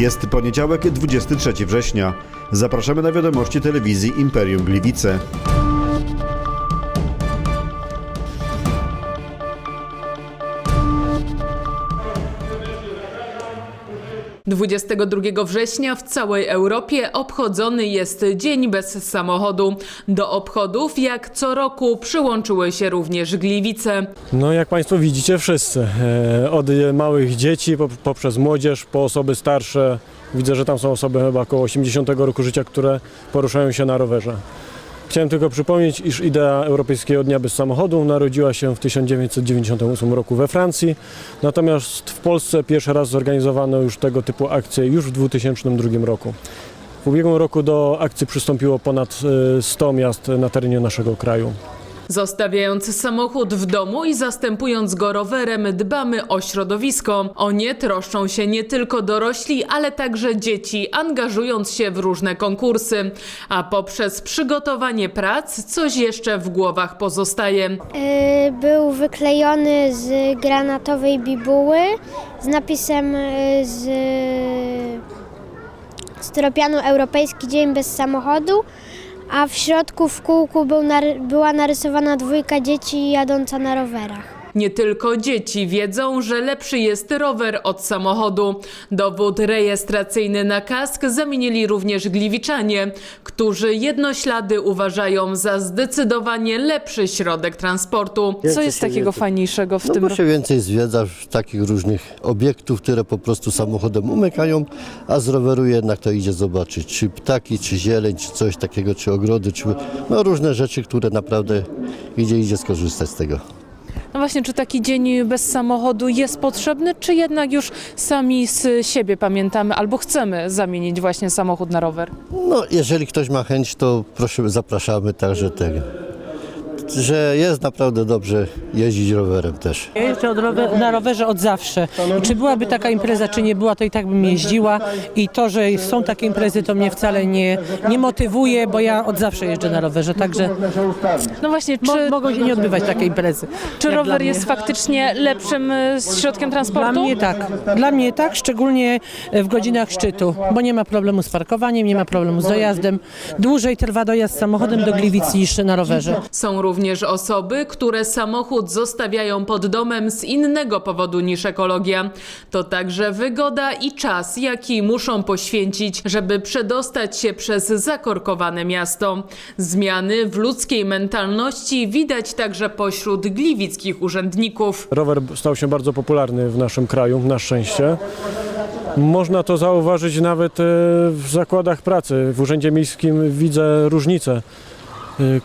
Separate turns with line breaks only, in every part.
Jest poniedziałek, 23 września. Zapraszamy na wiadomości telewizji Imperium Gliwice.
22 września w całej Europie obchodzony jest Dzień bez samochodu. Do obchodów, jak co roku, przyłączyły się również Gliwice.
No jak Państwo widzicie wszyscy, e, od małych dzieci po- poprzez młodzież, po osoby starsze. Widzę, że tam są osoby chyba około 80 roku życia, które poruszają się na rowerze. Chciałem tylko przypomnieć, iż idea Europejskiego Dnia Bez Samochodu narodziła się w 1998 roku we Francji, natomiast w Polsce pierwszy raz zorganizowano już tego typu akcje już w 2002 roku. W ubiegłym roku do akcji przystąpiło ponad e, 100 miast na terenie naszego kraju.
Zostawiając samochód w domu i zastępując go rowerem, dbamy o środowisko. O nie troszczą się nie tylko dorośli, ale także dzieci, angażując się w różne konkursy. A poprzez przygotowanie prac coś jeszcze w głowach pozostaje.
Y, Był wyklejony z granatowej bibuły z napisem y, z styropianu Europejski Dzień bez samochodu, a w środku w kółku był była narysowana dwójka dzieci jadąca na rowerach.
Nie tylko dzieci wiedzą, że lepszy jest rower od samochodu. Dowód rejestracyjny na kask zamienili również gliwiczanie, którzy jednoślady uważają za zdecydowanie lepszy środek transportu.
Co jest takiego fajniejszego w
No
tym
bo się więcej zwiedza w takich różnych obiektów, które po prostu samochodem umykają, a z roweru jednak to idzie zobaczyć, czy ptaki, czy zieleń, czy coś takiego, czy ogrody, czy no różne rzeczy, które naprawdę idzie, idzie skorzystać z tego.
No właśnie, czy taki dzień bez samochodu jest potrzebny, czy jednak już sami z siebie pamiętamy albo chcemy zamienić właśnie samochód na rower?
No jeżeli ktoś ma chęć, to proszę, zapraszamy także tego. Że jest naprawdę dobrze jeździć rowerem też.
Ja jeżdżę od rower, na rowerze od zawsze. Czy byłaby taka impreza, czy nie była, to i tak bym jeździła. I to, że są takie imprezy, to mnie wcale nie, nie motywuje, bo ja od zawsze jeżdżę na rowerze. Także
No właśnie,
mo,
czy,
mogą się nie odbywać takie imprezy.
czy
jak dla
rower
mnie.
jest faktycznie lepszym y, środkiem
Dla
transportu?
mnie tak. Dla mnie tak, szczególnie w godzinach szczytu, bo nie ma problemu z parkowaniem, nie ma problemu z dojazdem. Dłużej trwa dojazd samochodem do Gliwic niż na rowerze.
Są również osoby, które samochód zostawiają pod domem z innego powodu niż ekologia. To także wygoda i czas, jaki muszą poświęcić, żeby przedostać się przez zakorkowane miasto. Zmiany w ludzkiej mentalności widać także pośród gliwickich urzędników.
Rower stał się bardzo popularny w naszym kraju, na szczęście. Można to zauważyć nawet e, w zakładach pracy. W Urzędzie Miejskim widzę różnicę, e,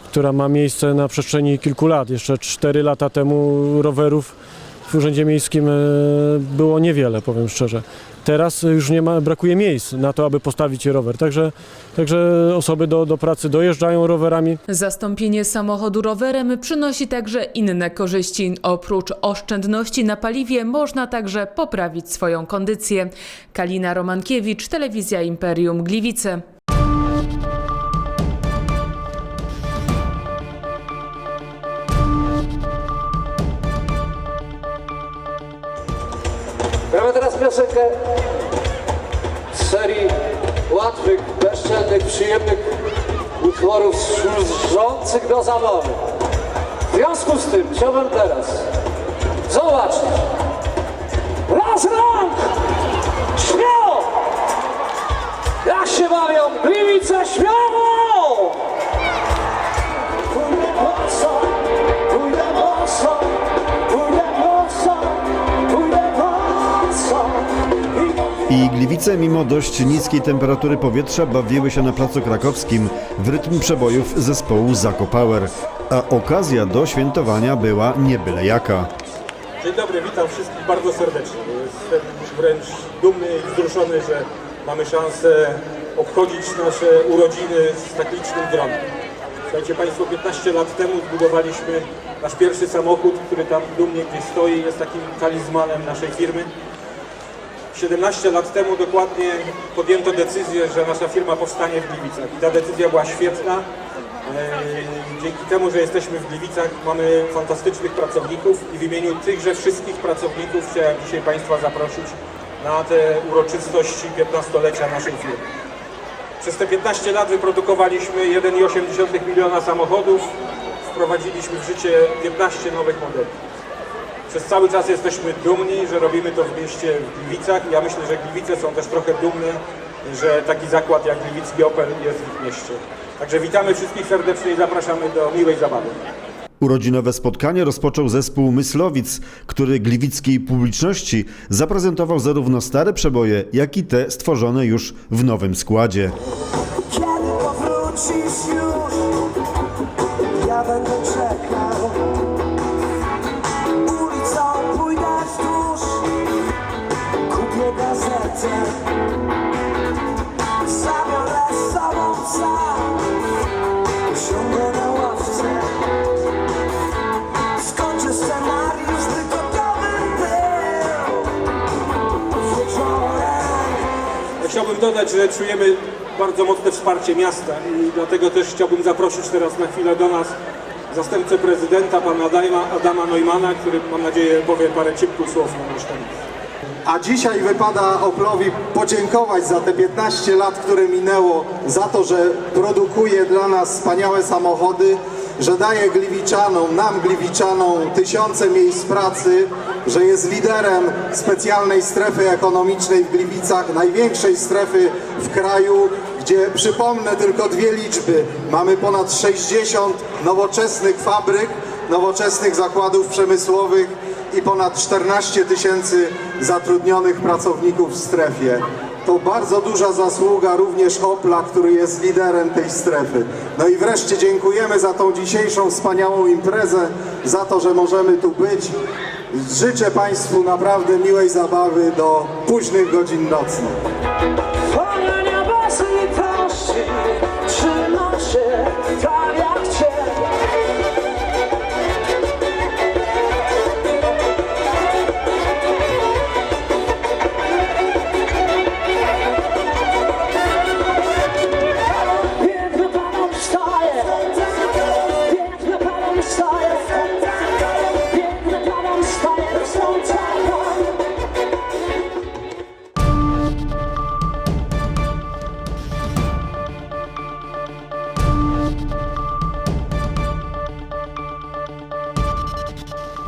która ma miejsce na przestrzeni kilku lat. Jeszcze 4 lata temu rowerów w Urzędzie Miejskim e, było niewiele, powiem szczerze. Teraz już nie ma, brakuje miejsc na to, aby postawić rower. Także, także osoby do, do pracy dojeżdżają rowerami.
Zastąpienie samochodu rowerem przynosi także inne korzyści. Oprócz oszczędności na paliwie można także poprawić swoją kondycję. Kalina Romankiewicz, Telewizja Imperium Gliwice.
Piosenkę z serii łatwych, bezczelnych, przyjemnych utworów służących do zabawy. W związku z tym chciałbym teraz zobaczyć raz rąk! Śmiało! Jak się bawią Gliwice śmiało! I
Gliwice, mimo dość niskiej temperatury powietrza, bawiły się na Placu Krakowskim w rytm przebojów zespołu Zako Power. A okazja do świętowania była nie byle jaka.
Dzień dobry, witam wszystkich bardzo serdecznie. Jestem wręcz dumny i wzruszony, że mamy szansę obchodzić nasze urodziny z tak licznym gronem. Słuchajcie Państwo, 15 lat temu zbudowaliśmy nasz pierwszy samochód, który tam dumnie gdzieś stoi, jest takim talizmanem naszej firmy. 17 lat temu dokładnie podjęto decyzję, że nasza firma powstanie w Gliwicach i ta decyzja była świetna. E, Dzięki temu, że jesteśmy w Gliwicach, mamy fantastycznych pracowników i w imieniu tychże wszystkich pracowników chciałem dzisiaj Państwa zaprosić na te uroczystości 15-lecia naszej firmy. Przez te 15 lat wyprodukowaliśmy 1,8 miliona samochodów, wprowadziliśmy w życie 15 nowych modeli. Przez cały czas jesteśmy dumni, że robimy to w mieście w Gliwicach i ja myślę, że Gliwice są też trochę dumne, że taki zakład jak Gliwicki Opel jest w ich mieście. Także witamy wszystkich serdecznie i zapraszamy do miłej zabawy.
Urodzinowe spotkanie rozpoczął zespół Myslowic, który gliwickiej publiczności zaprezentował zarówno stare przeboje, jak i te stworzone już w nowym składzie.
Kiedy powrócisz z sobą na ławce. Scenariusz, był wieczorem.
Chciałbym dodać, że czujemy bardzo mocne wsparcie miasta i dlatego też chciałbym zaprosić teraz na chwilę do nas zastępcę prezydenta, pana Adama, Adama Neumana, który mam nadzieję powie parę ciepłych słów na nasz.
A dzisiaj wypada Oplowi podziękować za te 15 lat, które minęło, za to, że produkuje dla nas wspaniałe samochody, że daje Gliwiczanom, nam Gliwiczanom tysiące miejsc pracy, że jest liderem specjalnej strefy ekonomicznej w Gliwicach, największej strefy w kraju, gdzie przypomnę tylko dwie liczby. Mamy ponad 60 nowoczesnych fabryk, nowoczesnych zakładów przemysłowych i ponad 14 tysięcy zatrudnionych pracowników w strefie. To bardzo duża zasługa również Opla, który jest liderem tej strefy. No i wreszcie dziękujemy za tą dzisiejszą wspaniałą imprezę, za to, że możemy tu być. Życzę Państwu naprawdę miłej zabawy do późnych godzin nocnych.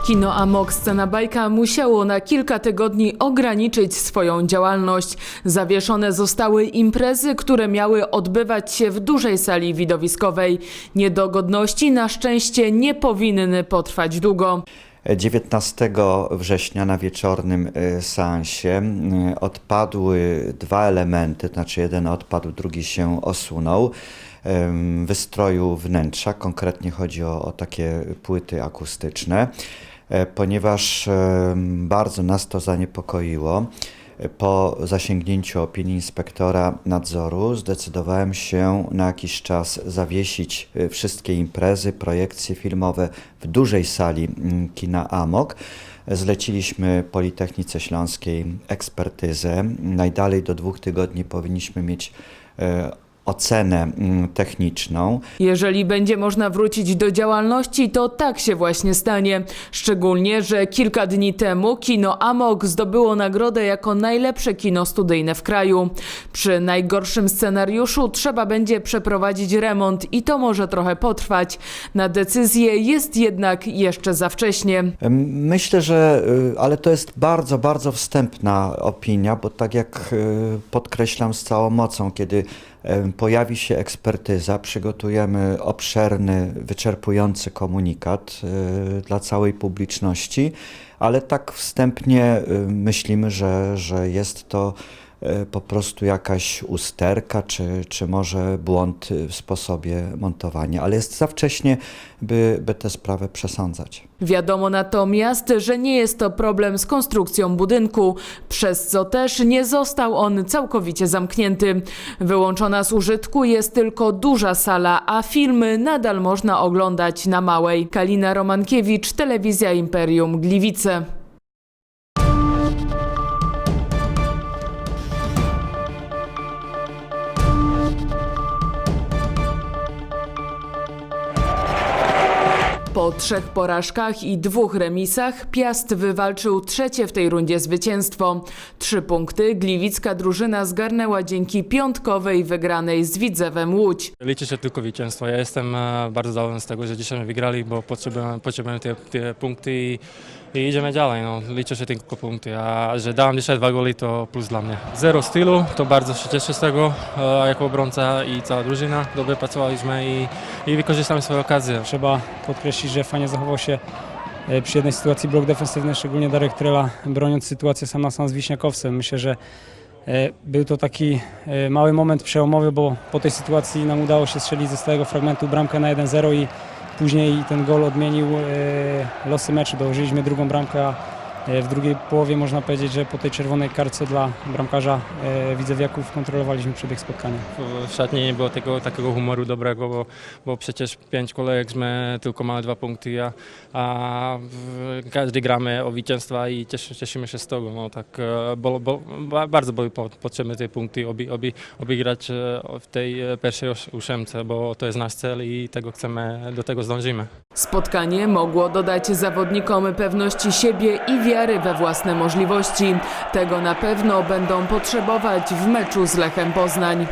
Kino Amok Scena Bajka musiało na kilka tygodni ograniczyć swoją działalność. Zawieszone zostały imprezy, które miały odbywać się w dużej sali widowiskowej. Niedogodności na szczęście nie powinny potrwać długo.
19 września na wieczornym y, seansie y, odpadły dwa elementy, znaczy jeden odpadł, drugi się osunął wystroju wnętrza. Konkretnie chodzi o, o takie płyty akustyczne, ponieważ em, bardzo nas to zaniepokoiło. Po zasięgnięciu opinii inspektora nadzoru zdecydowałem się na jakiś czas zawiesić y, wszystkie imprezy, projekcje filmowe w dużej sali mm, kina Amok. Zleciliśmy Politechnice Śląskiej ekspertyzę. Najdalej do dwóch tygodni powinniśmy mieć e, ocenę mm, techniczną.
Jeżeli będzie można wrócić do działalności, to tak się właśnie stanie. Szczególnie, że kilka dni temu kino Amok zdobyło nagrodę jako najlepsze kino studyjne w kraju. Przy najgorszym scenariuszu trzeba będzie przeprowadzić remont i to może trochę potrwać. Na decyzję jest jednak jeszcze za wcześnie.
Myślę, że, y, ale to jest bardzo, bardzo wstępna opinia, bo tak jak y, podkreślam z całą mocą, kiedy pojawi się ekspertyza, przygotujemy obszerny, wyczerpujący komunikat y, dla całej publiczności, ale tak wstępnie y, myślimy, że, że jest to po prostu jakaś usterka, czy, czy może błąd y, w sposobie montowania, ale jest za wcześnie, by, by tę sprawę przesądzać.
Wiadomo natomiast, że nie jest to problem z konstrukcją budynku, przez co też nie został on całkowicie zamknięty. Wyłączona z użytku jest tylko duża sala, a filmy nadal można oglądać na małej. Kalina Romankiewicz, Telewizja Imperium Gliwice. Po trzech porażkach i dwóch remisach Piast wywalczył trzecie w tej rundzie zwycięstwo. Trzy punkty gliwicka drużyna zgarnęła dzięki piątkowej wygranej z Widzewem Łódź.
Liczy się tylko zwycięstwo. Ja jestem e, bardzo zadowolony z tego, że dzisiaj wygrali, bo potrzebujemy, potrzebujemy te, te punkty i, i idziemy dalej. No, liczę się tylko punkty, a że dałem dzisiaj dwa goli to plus dla mnie. Zero stylu, to bardzo się cieszę z tego e, jako obrońca i cała drużyna. Dobrze pracowaliśmy i, i wykorzystamy swoje okazje.
Trzeba podkreślić, że fajnie zachował się e, przy jednej sytuacji blok defensywny, szczególnie Darek Trela, broniąc sytuację sam na sam z Wiśniakowcem. Myślę, że e, był to taki e, mały moment przełomowy, bo po tej sytuacji nam udało się strzelić ze stałego fragmentu bramkę na 1-0 i później ten gol odmienił losy meczu. Dołożyliśmy drugą bramkę, w drugiej połowie można powiedzieć, że po tej czerwonej kartce dla bramkarza e, Widzewiaków kontrolowaliśmy przebieg spotkania.
W szatni nie było tego takiego humoru dobrego, bo, bo przecież pięć kolejek my tylko mamy dwa punkty, a, a każdy gramy o zwycięstwa i cieszy, cieszymy się z tego. No, tak, e, bo, bo, ba- bardzo były po- potrzebne te punkty, obi, obi, obi grać e, w tej e, pierwszej ós- ósemce, bo to jest nasz cel i tego chcemy, do tego zdążymy.
Spotkanie mogło dodać zawodnikom pewności siebie i wiary we własne możliwości. Tego na pewno będą potrzebować w meczu z Lechem Poznań.